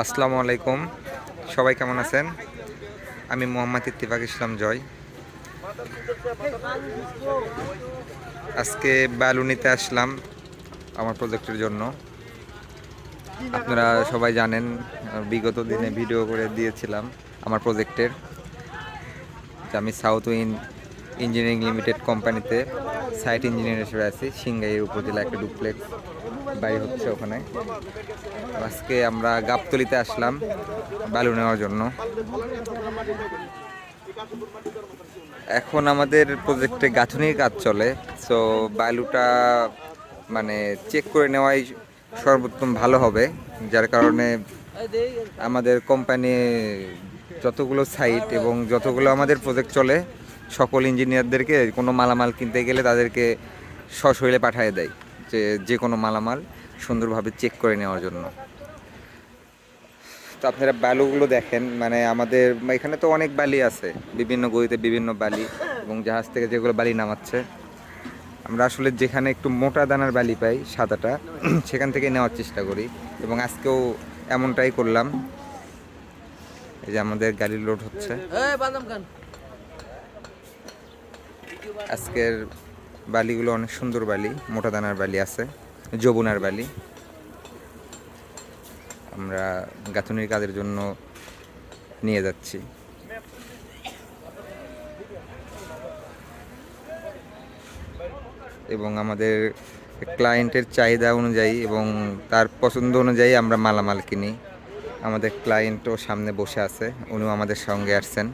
আসসালামু আলাইকুম। সবাই কেমন আছেন? আমি মোহাম্মদ ইত্তিফাক ইসলাম জয়। আজকে বালুনিতে আসলাম আমার প্রজেক্টের জন্য। আপনারা সবাই জানেন, বিগত দিনে ভিডিও করে দিয়েছিলাম আমার প্রজেক্টের আমি সাউথ উইন ইঞ্জিনিয়ারিং লিমিটেড কোম্পানিতে সাইট ইঞ্জিনিয়ার হিসেবে আছি। সিংগাইয়ের উপজেলা একটা ডুপ্লেক্স বাড়ি হচ্ছে ওখানে। আজকে আমরা গাবতলিতে আসলাম বালু নেওয়ার জন্য। এখন আমাদের প্রজেক্টে গাঁথনির কাজ চলে। সো বালুটা মানে চেক করে নেওয়াই সর্বোত্তম ভালো হবে। যার কারণে আমাদের কোম্পানি যতগুলো সাইট এবং যতগুলো আমাদের প্রজেক্ট চলে সকল ইঞ্জিনিয়ারদেরকে কোনো মালামাল কিনতে গেলে তাদেরকে সশরীরে পাঠিয়ে দেয় যে যে কোনো মালামাল সুন্দরভাবে চেক করে নেওয়ার জন্য। তো আপনারা বালুগুলো দেখেন মানে আমাদের এখানে তো অনেক বালি আছে, বিভিন্ন গদিতে বিভিন্ন বালি এবং জাহাজ থেকে যেগুলো বালি নামাচ্ছে। আমরা আসলে যেখানে একটু মোটা দানার বালি পাই, সাদাটা, সেখান থেকে নেওয়ার চেষ্টা করি এবং আজকেও এমনটাই করলাম। এই যে আমাদের গাড়ি লোড হচ্ছে। আজকের বালিগুলো অনেক সুন্দর বালি, মোটা দানার বালি আছে, যমুনার বালি। আমরা গাঁথনির কাজের জন্য নিয়ে যাচ্ছি। এবং আমাদের ক্লায়েন্টের চাহিদা অনুযায়ী এবং তার পছন্দ অনুযায়ী আমরা মালামাল কিনি। আমাদের ক্লায়েন্টও সামনে বসে আছে, উনিও আমাদের সঙ্গে আসছেন।